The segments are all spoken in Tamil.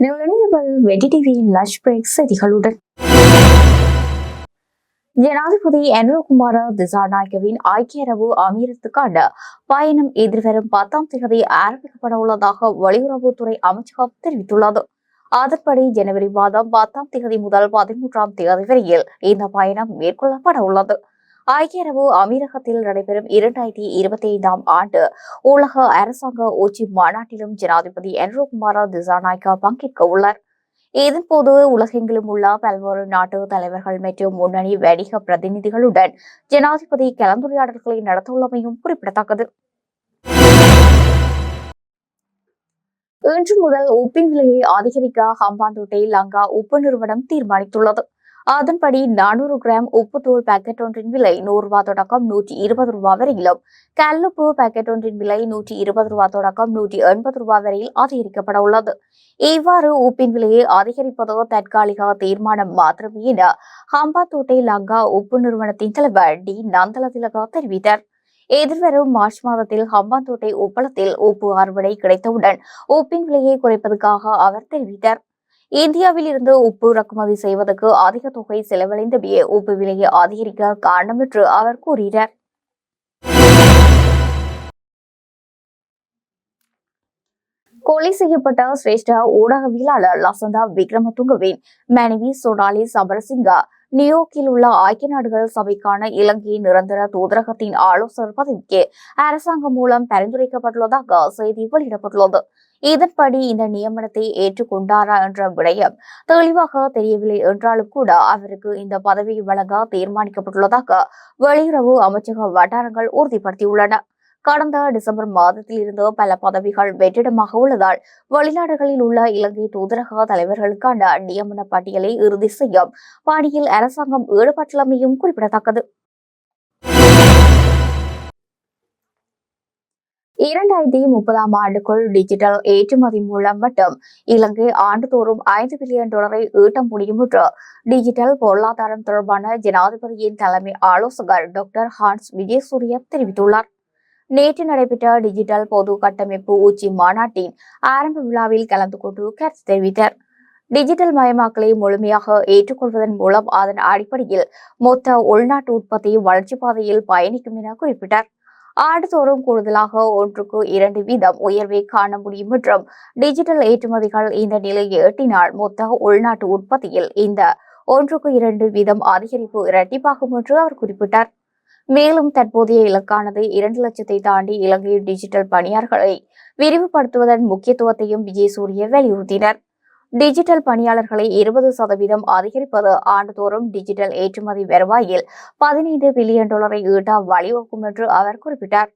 ரெடி டிவியின் லஞ்ச் பிரேக் செய்திகளுடன். ஜனாதிபதி என்ரோகுமார திசாநாயகவின் ஐக்கிய அரபு அமீரத்துக்கான பயணம் எதிர்வரும் பத்தாம் தேதி ஆரம்பிக்கப்பட உள்ளதாக வெளியுறவுத்துறை அமைச்சகம் தெரிவித்துள்ளது. அதன்படி ஜனவரி மாதம் பத்தாம் தேதி முதல் பதிமூன்றாம் தேதி வரையில் இந்த பயணம் மேற்கொள்ளப்பட உள்ளது. ஐக்கிய அரபு அமீரகத்தில் நடைபெறும் இரண்டாயிரத்தி இருபத்தி ஐந்தாம் ஆண்டு உலக அரசாங்க உச்சி மாநாட்டிலும் ஜனாதிபதி என்ரோகுமார திசாநாயக்கா பங்கேற்க உள்ளார். இதன்போது உலகெங்கிலும் உள்ள பல்வேறு நாட்டு தலைவர்கள் மற்றும் முன்னணி வணிக பிரதிநிதிகளுடன் ஜனாதிபதி கலந்துரையாடல்களை நடத்தவுள்ளமையும் குறிப்பிடத்தக்கது. இன்று முதல் உப்பின் விலையை அதிகரிக்க ஹம்பாந்தோட்டை லங்கா உப்பு நிறுவனம் தீர்மானித்துள்ளது. அதன்படி நானூறு கிராம் உப்புத்தூள் பாக்கெட் ஒன்றின் விலை நூறு ரூபாய் தொடக்கம் நூற்றி இருபது ரூபாய் வரையிலும். கல்லுப்பு பாக்கெட் ஒன்றின் விலை நூற்றி இருபது ரூபாய் தொடக்கம் நூற்றி எண்பது ரூபாய் வரையில் அதிகரிக்கப்பட உள்ளது. இவ்வாறு உப்பின் விலையை அதிகரிப்பதோ தற்காலிக தீர்மானம் மாத்திரமே என ஹம்பாத்தோட்டை லங்கா உப்பு நிறுவனத்தின் தலைவர் டி. நந்தலதிலகா தெரிவித்தார். எதிர்வரும் மார்ச் மாதத்தில் ஹம்பாந்தோட்டை உப்பளத்தில் உப்பு அறுவடை கிடைத்தவுடன் உப்பின் விலையை குறைப்பதற்காக அவர் தெரிவித்தார். இந்தியாவில் இருந்து உப்பு இறக்குமதி செய்வதற்கு அதிக தொகை செலவழிந்தபடியே உப்பு விலையை அதிகரிக்க காரணம் என்று அவர் கூறினார். கொலை செய்யப்பட்ட சிரேஷ்ட ஊடகவியலாளர் லசந்தா விக்ரமதுங்கவின் மனைவி சோனாலி சபரசிங்கா நியூயோர்க்கில் உள்ள ஐக்கிய நாடுகள் சபைக்கான இலங்கை நிரந்தர தூதரகத்தின் ஆலோசகர் பதவிக்கு அரசாங்கம் மூலம் பரிந்துரைக்கப்பட்டுள்ளதாக செய்தி வெளியிடப்பட்டுள்ளது. இதன்படி இந்த நியமனத்தை ஏற்றுக்கொண்டாரா என்ற விடயம் தெளிவாக தெரியவில்லை என்றாலும் கூட அவருக்கு இந்த பதவியை வழங்க தீர்மானிக்கப்பட்டுள்ளதாக வெளியுறவு அமைச்சக வட்டாரங்கள் உறுதிப்படுத்தியுள்ளன. கடந்த டிசம்பர் மாதத்தில் இருந்து பல பதவிகள் வெற்றிடமாக உள்ளதால் வெளிநாடுகளில் உள்ள இலங்கை தூதரக தலைவர்களுக்கான நியமன பட்டியலை இறுதி செய்யும் பணியில் அரசாங்கம் ஈடுபட்டுள்ளமையும் குறிப்பிடத்தக்கது. இரண்டாயிரத்தி முப்பதாம் ஆண்டுக்குள் டிஜிட்டல் ஏற்றுமதி மூலம் மட்டும் இலங்கை ஆண்டுதோறும் ஐந்து பில்லியன் டாலரை ஈட்ட முடியும் என்று டிஜிட்டல் பொருளாதாரம் தொடர்பான ஜனாதிபதியின் தலைமை ஆலோசகர் டாக்டர் ஹான்ஸ் விஜயசூரிய தெரிவித்துள்ளார். நேற்று நடைபெற்ற டிஜிட்டல் பொது கட்டமைப்பு உச்சி மாநாட்டின் ஆரம்ப விழாவில் கலந்து கொண்டு கருத்து தெரிவித்தார். டிஜிட்டல் மயமாக்கலை முழுமையாக ஏற்றுக்கொள்வதன் மூலம் அதன் அடிப்படையில் மொத்த உள்நாட்டு உற்பத்தி வளர்ச்சி பாதையில் பயணிக்கும் என குறிப்பிட்டார். ஆண்டுதோறும் கூடுதலாக ஒன்றுக்கு இரண்டு வீதம் உயர்வை காண முடியும் என்றும் டிஜிட்டல் ஏற்றுமதிகள் இந்த நிலையை எட்டினால் மொத்த உள்நாட்டு உற்பத்தியில் இந்த ஒன்றுக்கு இரண்டு வீதம் அதிகரிப்பு இரட்டிப்பாகும் என்று அவர் குறிப்பிட்டார். மேலும் தற்போதைய இலக்கானது இரண்டு லட்சத்தை தாண்டி இலங்கையில் டிஜிட்டல் பணியாளர்களை விரிவுபடுத்துவதன் முக்கியத்துவத்தையும் விஜய் சூரிய வலியுறுத்தினர். டிஜிட்டல் பணியாளர்களை இருபது சதவீதம் அதிகரிப்பது ஆண்டுதோறும் டிஜிட்டல் ஏற்றுமதி வருவாயில் பதினைந்து பில்லியன் டாலரை ஈட்ட வழிவகுக்கும் என்று அவர் குறிப்பிட்டார்.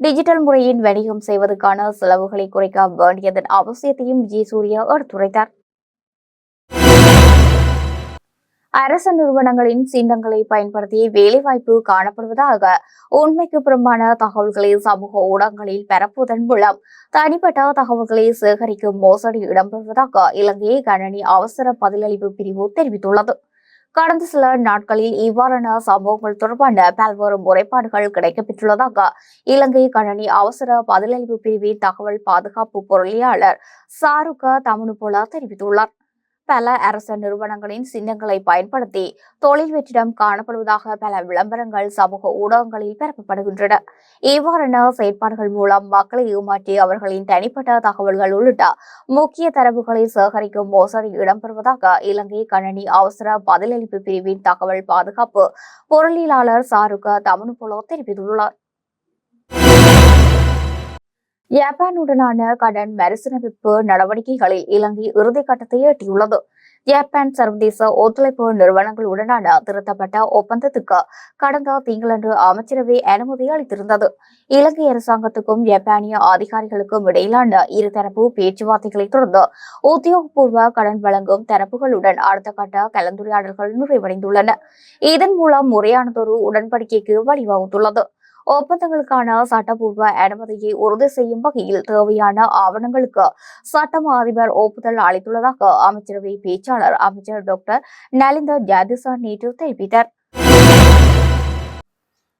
டிஜிட்டல் முறையின் வணிகம் செய்வதற்கான செலவுகளை குறைக்க வேண்டியதன் அவசியத்தையும் ஜி சூர்யா எடுத்துரைத்தார். அரசு நிறுவனங்களின் சின்னங்களை பயன்படுத்தி வேலைவாய்ப்பு காணப்படுவதாக உண்மைக்கு புறம்பான தகவல்களை சமூக ஊடகங்களில் பரப்புவதன் மூலம் தனிப்பட்ட தகவல்களை சேகரிக்கும் மோசடி இடம்பெறுவதாக இலங்கை கணனி அவசர பதிலளிப்பு பிரிவு தெரிவித்துள்ளது. கடந்த சில நாட்களில் இவ்வாறான சம்பவங்கள் தொடர்பான பல்வேறு முறைப்பாடுகள் கிடைக்கப்பெற்றுள்ளதாக இலங்கை கணனி அவசர பதிலளிப்பு பிரிவின் தகவல் பாதுகாப்பு பொருளியாளர் சாருக போல தெரிவித்துள்ளார். பல அரச நிறுவனங்களின் சின்னங்களை பயன்படுத்தி தொழில் வெற்றிடம் காணப்படுவதாக பல விளம்பரங்கள் சமூக ஊடகங்களில் பரப்பப்படுகின்றன. இவ்வாறான செயற்பாடுகள் மூலம் மக்களை ஏமாற்றி அவர்களின் தனிப்பட்ட தகவல்கள் உள்ளிட்ட முக்கிய தரவுகளை சேகரிக்கும் மோசடி இடம்பெறுவதாக இலங்கை கணனி அவசர பதிலளிப்பு பிரிவின் தகவல் பாதுகாப்பு பொருளியலாளர் சாருக தமனுபுலோ தெரிவித்துள்ளார். ஜப்பானுடனான கடன் மறுசீரமைப்பு நடவடிக்கைகளில் இலங்கை இறுதிக்கட்டத்தை எட்டியுள்ளது. ஜப்பான் சர்வதேச ஒத்துழைப்பு நிறுவனங்களுடனான திருத்தப்பட்ட ஒப்பந்தத்துக்கு கடந்த திங்களன்று அமைச்சரவை அனுமதி அளித்திருந்தது. இலங்கை அரசாங்கத்துக்கும் ஜப்பானிய அதிகாரிகளுக்கும் இடையிலான இருதரப்பு பேச்சுவார்த்தைகளை தொடர்ந்து உத்தியோகபூர்வ கடன் வழங்கும் தரப்புகளுடன் அடுத்த கட்ட கலந்துரையாடல்கள் நிறைவடைந்துள்ளன. இதன் மூலம் முறையானதொரு உடன்படிக்கைக்கு வழிவகுத்துள்ளது. ஒப்பந்தங்களுக்கான சட்டப்பூர்வ அனுமதியை உறுதி செய்யும் வகையில் தேவையான ஆவணங்களுக்கு சட்டம் அதிபர் ஒப்புதல் அளித்துள்ளதாக அமைச்சரவை பேச்சாளர் அமைச்சர் டாக்டர் நலிந்த ஜாதிசா நேற்று தெரிவித்தார்.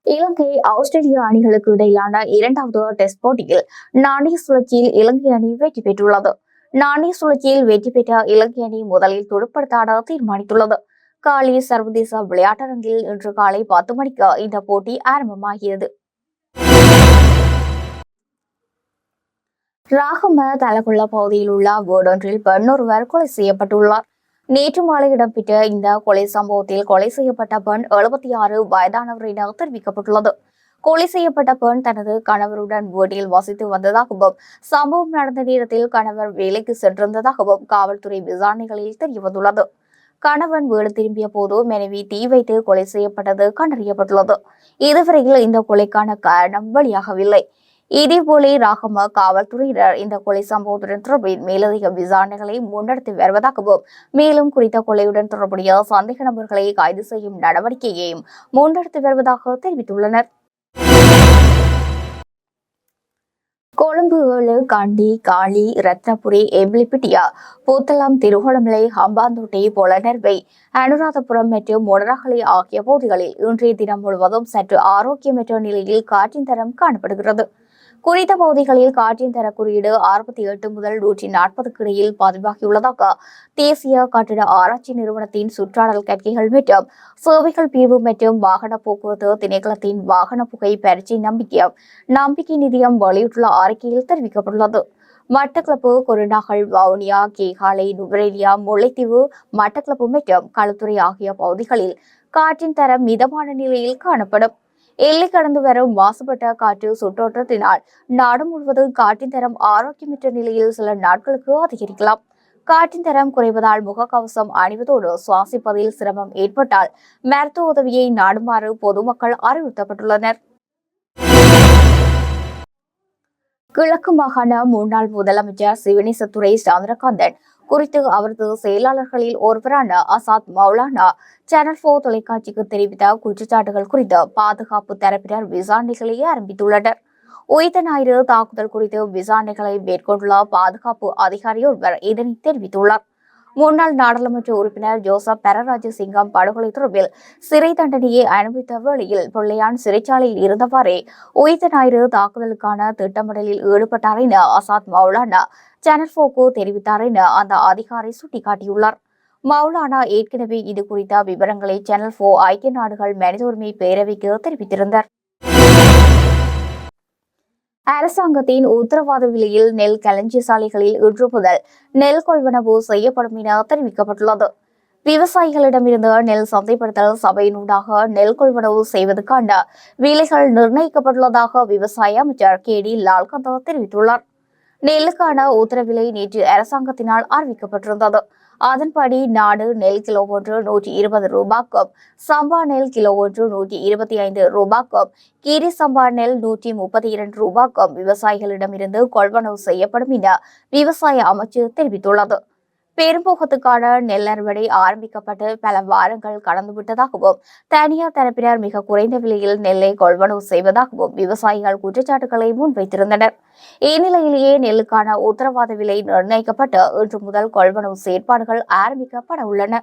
இலங்கை ஆஸ்திரேலிய அணிகளுக்கு இடையிலான இரண்டாவது டெஸ்ட் போட்டியில் நாணய சுழற்சியில் இலங்கை அணி வெற்றி பெற்றுள்ளது. நாணய சுழற்சியில் வெற்றி பெற்ற இலங்கை அணி முதலில் துடுப்படுத்தாட தீர்மானித்துள்ளது. காலி சர்வதேச விளையாட்டரங்கில் இன்று காலை பத்து மணிக்கு இந்த போட்டி ஆரம்பமாகியது ராகம தலகுள்ள பகுதியில் உள்ள வீடொன்றில் பெண்ணொருவர் கொலை செய்யப்பட்டுள்ளார். நேற்று மாலை இடம்பெற்ற இந்த கொலை சம்பவத்தில் கொலை செய்யப்பட்ட பெண் எழுபத்தி ஆறு வயதானவர் என தெரிவிக்கப்பட்டுள்ளது. கொலை செய்யப்பட்ட பெண் தனது கணவருடன் வீட்டில் வசித்து வந்ததாகவும் சம்பவம் நடந்த நேரத்தில் கணவர் வேலைக்கு சென்றிருந்ததாகவும் காவல்துறை விசாரணைகளில் தெரியவந்துள்ளது. கணவன் வீடு திரும்பிய போது மனைவி தீ வைத்து கொலை செய்யப்பட்டது கண்டறியப்பட்டுள்ளது. இதுவரையில் இந்த கொலைக்கான காரணம் வெளியாகவில்லை. இதேபோல ராகம காவல்துறையினர் இந்த கொலை சம்பவத்துடன் தொடர்பில் மேலதிக விசாரணைகளை முன்னெடுத்து வருவதாகவும் மேலும் குறித்த கொலையுடன் தொடர்புடைய சந்தேக நபர்களை கைது செய்யும் நடவடிக்கையையும் முன்னெடுத்து வருவதாக தெரிவித்துள்ளனர். கொழும்பு ஏழு கண்டி காளி ரத்னபுரி எம்லிபிட்டியா பூத்தளம் திருகோணமலை ஹம்பாந்தோட்டை பொலனர்வை அனுராதபுரம் மற்றும் மொனரகலை ஆகிய பகுதிகளில் இன்றைய தினம் முழுவதும் சற்று ஆரோக்கியமற்ற நிலையில் காற்றின் தரம் காணப்படுகிறது. குறித்த பகுதிகளில் காற்றின் தர குறியீடு அறுபத்தி எட்டு முதல் நூற்றி நாற்பதுக்கு இடையில் பதிவாகியுள்ளதாக தேசிய கட்டிட ஆராய்ச்சி நிறுவனத்தின் சுற்றாடல் கற்கைகள் மற்றும் சேவைகள் பிரிவு மற்றும் வாகன போக்குவரத்து திணைக்களத்தின் வாகன புகை பரிச்சை நம்பிக்கை நம்பிக்கை நிதியம் வெளியிட்டுள்ள அறிக்கையில் தெரிவிக்கப்பட்டுள்ளது. மட்டக்களப்பு கொருநாகல் வவுனியா கேகாலை நுவரேலியா முல்லைத்தீவு மட்டக்களப்பு மற்றும் களுத்துறை ஆகிய பகுதிகளில் காற்றின் தரம் மிதமான நிலையில் காணப்படும். எல்லை கடந்து வரும் மாசுபட்ட காற்று சுற்றோட்டத்தினால் நாடு முழுவதும் காற்றின் தரம் ஆரோக்கியமற்ற நிலையில் சில நாட்களுக்கு அதிகரிக்கலாம். காற்றின் தரம் குறைவதால் முகக்கவசம் அணிவதோடு சுவாசிப்பதில் சிரமம் ஏற்பட்டால் மருத்துவ உதவியை நாடுமாறு பொதுமக்கள் அறிவுறுத்தப்பட்டுள்ளனர். கிழக்கு மாகாண முன்னாள் முதலமைச்சர் சிவனேசத்துறை சந்திரகாந்தன் குறித்து அவரது செயலாளர்களில் ஒருவரான அசாத் மௌலானா சேனல் போர் தொலைக்காட்சிக்கு தெரிவித்த குற்றச்சாட்டுகள் குறித்து பாதுகாப்பு தரப்பினர் விசாரணைகளையே ஆரம்பித்துள்ளனர். உயிர்த்த ஞாயிறு தாக்குதல் குறித்து விசாரணைகளை மேற்கொண்டுள்ள பாதுகாப்பு அதிகாரி ஒருவர் இதனை தெரிவித்துள்ளார். முன்னாள் நாடாளுமன்ற உறுப்பினர் ஜோசப் பெரராஜ சிங்கம் படுகொலை தொடர்பில் சிறை தண்டனையை அனுபவித்த வேளையில் பிள்ளையான் சிறைச்சாலையில் இருந்தவாறே உயிர்த்த ஞாயிறு தாக்குதலுக்கான திட்டமிடலில் ஈடுபட்டார் என அசாத் மௌலானா சேனல் போக்கு தெரிவித்தார் என அந்த அதிகாரி சுட்டிக்காட்டியுள்ளார். மௌலானா ஏற்கனவே இது குறித்த விவரங்களை சேனல் போ ஐக்கிய நாடுகள் மனித உரிமை பேரவைக்கு தெரிவித்திருந்தார். அரசாங்கத்தின் உத்தரவாத விலையில் நெல் களஞ்சிய சாலைகளில் இன்று முதல் நெல் கொள்வனவு செய்யப்படும் என தெரிவிக்கப்பட்டுள்ளது. விவசாயிகளிடமிருந்து நெல் சந்தைப்படுத்தல் சபையினூடாக நெல் கொள்வனவு செய்வதற்கான விலைகள் நிர்ணயிக்கப்பட்டுள்ளதாக விவசாய அமைச்சர் கே டி லால்கந்தா தெரிவித்துள்ளார். நெல்லுக்கான உத்தரவிலை நேற்று அரசாங்கத்தினால் அறிவிக்கப்பட்டிருந்தது. அதன்படி நாடு நெல் கிலோ ஒன்று நூற்றி இருபது ரூபாய்க்கும் சம்பா நெல் கிலோ ஒன்று நூற்றி இருபத்தி ஐந்து ரூபாய்க்கும் கீரி சம்பா நெல் நூற்றி முப்பத்தி இரண்டு ரூபாய்க்கும் விவசாயிகளிடமிருந்து கொள்வனவு செய்யப்படும் என விவசாய அமைச்சு தெரிவித்துள்ளது. பெரும்போகத்துக்கான நெல் அறுவடை ஆரம்பிக்கப்பட்டு பல வாரங்கள் கடந்துவிட்டதாகவும் தனியார் தரப்பினர் மிக குறைந்த விலையில் நெல்லை கொள்வனவு செய்வதாகவும் விவசாயிகள் குற்றச்சாட்டுகளை முன்வைத்திருந்தனர். இந்நிலையிலேயே நெல்லுக்கான உத்தரவாத விலை நிர்ணயிக்கப்பட்டு இன்று முதல் கொள்வனவு செயற்பாடுகள் ஆரம்பிக்கப்பட உள்ளன.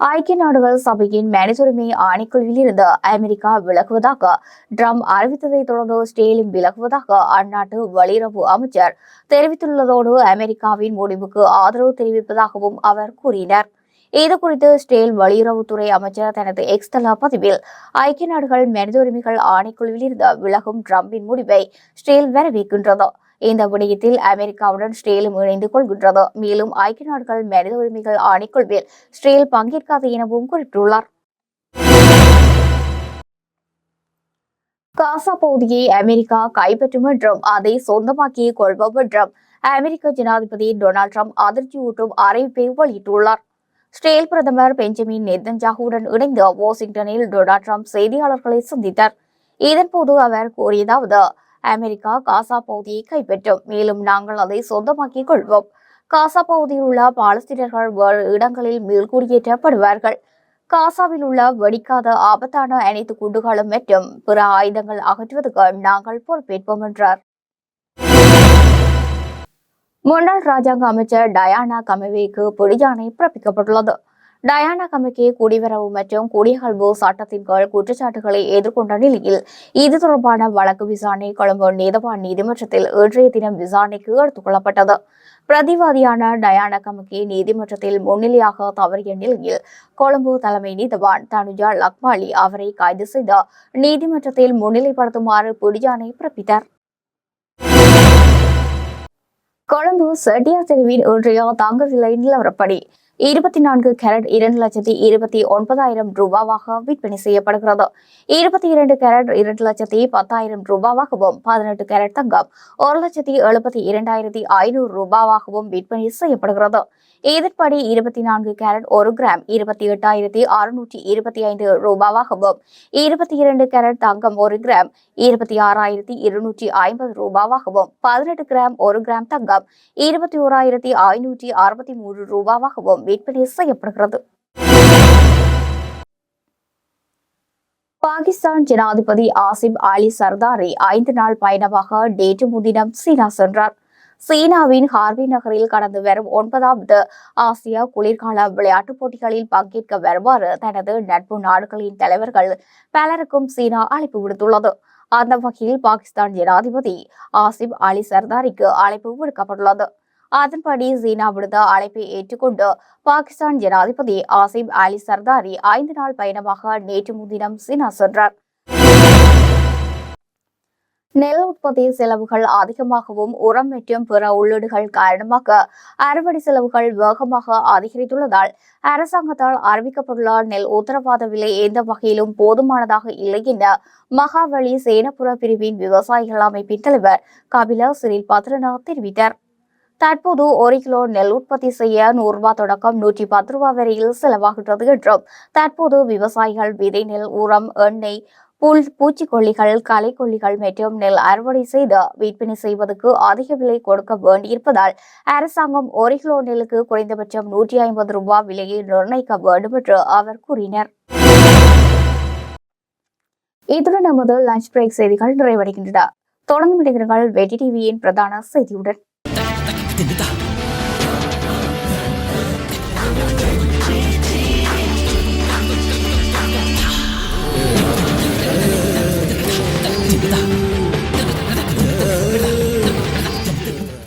ஐக்கிய நாடுகள் சபையின் மனிதுரிமை ஆணைக்குழுவில் இருந்து அமெரிக்கா விலகுவதாக ட்ரம்ப் அறிவித்ததை தொடர்ந்து ஸ்டேலின் விலகுவதாக அந்நாட்டு வெளியுறவு அமைச்சர் தெரிவித்துள்ளதோடு அமெரிக்காவின் முடிவுக்கு ஆதரவு தெரிவிப்பதாகவும் அவர் கூறினார். இது குறித்து ஸ்டேல் வெளியுறவுத்துறை அமைச்சர் தனது எக்ஸ்தல பதிவில் ஐக்கிய நாடுகள் மனித உரிமைகள் ஆணைக்குழுவில் இருந்து விலகும் டிரம்பின் முடிவை ஸ்டேல் வரவேற்கின்றது. இந்த விடயத்தில் அமெரிக்காவுடன் ஸ்ரீலும் இணைந்து கொள்கின்றது. மேலும் ஐக்கிய நாடுகள் மனித உரிமைகள் ஆணைக்குழுவில் ஸ்ரீல் பங்கேற்காது எனவும் குறிப்பிட்டுள்ளார். காசா பகுதியை அமெரிக்கா கைப்பற்றும் என்றும் அதை சொந்தமாக்கிக் கொள்வோம் என்றும் அமெரிக்க ஜனாதிபதி டொனால்ட் ட்ரம்ப் அதிர்ச்சியூட்டும் அறிவிப்பை வெளியிட்டுள்ளார். ஸ்ரேல் பிரதமர் பெஞ்சமின் நெத்தன்ஜாகுவுடன் இணைந்து வாஷிங்டனில் டொனால்ட் ட்ரம்ப் செய்தியாளர்களை சந்தித்தார். இதன்போது அவர் கூறியதாவது அமெரிக்கா காசா பகுதியை கைப்பற்றும். மேலும் நாங்கள் அதை சொந்தமாக்கிக் கொள்வோம். காசா பகுதியில் உள்ள பாலஸ்தீனர்கள் வேறு இடங்களில் மீள்குடியேற்றப்படுவார்கள் காசாவில் உள்ள வெடிக்காத ஆபத்தான அனைத்து குண்டுகளும் மற்றும் பிற ஆயுதங்கள் அகற்றுவதற்கு நாங்கள் பொறுப்பேற்போம் என்றார். முன்னாள் ராஜாங்க அமைச்சர் டயானா கமவேக்கு பொடியானை பிறப்பிக்கப்பட்டுள்ளது. டயானா கமிக்கே குடிவரவு மற்றும் குடியகல்வு சட்டத்தின் கீழ் குற்றச்சாட்டுகளை எதிர்கொண்ட நிலையில் இது தொடர்பான வழக்கு விசாரணை கொழும்பு நீதவான் நீதிமன்றத்தில் இன்றைய தினம் விசாரணைக்கு எடுத்துக் கொள்ளப்பட்டது. பிரதிவாதியான டயானா கமிக்கே நீதிமன்றத்தில் முன்னிலையாக தவறிய நிலையில் கொழும்பு தலைமை நீதவான் தனுஜா லக்மாலி அவரை கைது செய்து நீதிமன்றத்தில் முன்னிலைப்படுத்துமாறு பிடியாணை பிறப்பித்தார். கொழும்பு செட்டியார் தெருவின் இன்றைய தங்க விலை நிலவரப்படி இருபத்தி நான்கு கேரட் இரண்டு லட்சத்தி இருபத்தி ஒன்பதாயிரம் ரூபாவாக விற்பனை செய்யப்படுகிறது. இருபத்தி இரண்டு கேரட் இரண்டு லட்சத்தி பத்தாயிரம் ரூபாவாகவும் பதினெட்டு கேரட் தங்கம் ஒரு லட்சத்தி எழுபத்தி இரண்டாயிரத்தி ஐநூறு ரூபாவாகவும் விற்பனை செய்யப்படுகிறது. இதன்படி இருபத்தி நான்கு கேரட் ஒரு கிராம் இருபத்தி எட்டாயிரத்தி அறுநூற்றி இருபத்தி ஐந்து ரூபாவாகவும் இருபத்தி இரண்டு கேரட் தங்கம் ஒரு கிராம் இருபத்தி ஆறாயிரத்தி இருநூற்றி ஐம்பது ரூபாவாகவும் பதினெட்டு கிராம் ஒரு கிராம் தங்கம் இருபத்தி ஓராயிரத்தி ஐநூற்றி அறுபத்தி மூன்று ரூபாவாகவும் விற்பனை செய்யப்படுகிறது பாகிஸ்தான் ஜனாதிபதி ஆசிப் அலி சர்தாரி ஐந்து நாள் பயணமாக நேற்று முன்தினம் சீனா சென்றார். சீனாவின் ஹார்பி நகரில் கடந்து வரும் ஒன்பதாவது ஆசியா குளிர்கால விளையாட்டுப் போட்டிகளில் பங்கேற்க வருமாறு தனது நட்பு நாடுகளின் தலைவர்கள் பலருக்கும் சீனா அழைப்பு விடுத்துள்ளது. அந்த வகையில் பாகிஸ்தான் ஜனாதிபதி ஆசிப் அலி சர்தாரிக்கு அழைப்பு விடுக்கப்பட்டுள்ளது. அதன்படி சீனா விடுத்த அழைப்பை ஏற்றுக்கொண்டு பாகிஸ்தான் ஜனாதிபதி ஆசிப் அலி சர்தாரி ஐந்து நாள் பயணமாக நேற்று முன்தினம் சீனா சென்றார். நெல் உற்பத்தி செலவுகள் அதிகமாகவும் உரம் மற்றும் பிற உள்ளீடுகள் காரணமாக அறுவடை செலவுகள் வேகமாக அதிகரித்துள்ளதால் அரசாங்கத்தால் அறிவிக்கப்பட்டுள்ள நெல் உத்தரவாத விலை எந்த வகையிலும் போதுமானதாக இல்லை என மகாவலி சேனப்புற பிரிவின் விவசாயிகள் அமைப்பின் தலைவர் கபிலா சிறில் பத்ரநாத் தெரிவித்தார். தற்போது ஒரு கிலோ நெல் உற்பத்தி செய்ய நூறு ரூபாய் தொடக்கம் நூற்றி பத்து ரூபாய் வரையில் செலவாகின்றது என்றும் தற்போது விவசாயிகள் விதை நெல் உரம் எண்ணெய் புல் பூச்சிக்கொல்லிகள் களைக்கொல்லிகள் மற்றும் நெல் அறுவடை செய்து விற்பனை செய்வதற்கு அதிக விலை கொடுக்க வேண்டியிருப்பதால் அரசாங்கம் ஒரு கிலோ நெல்லுக்கு குறைந்தபட்சம் நூற்றி ஐம்பது ரூபாய் விலையை நிர்ணயிக்க வேண்டும் என்று அவர் கூறினார். இத்துடன் நமது லஞ்ச் பிரேக் செய்திகள் நிறைவடைகின்றன. தொடர்ந்து இணைந்திருங்கள் டிவியின் பிரதான செய்தியுடன். 됩니까? 듣는다.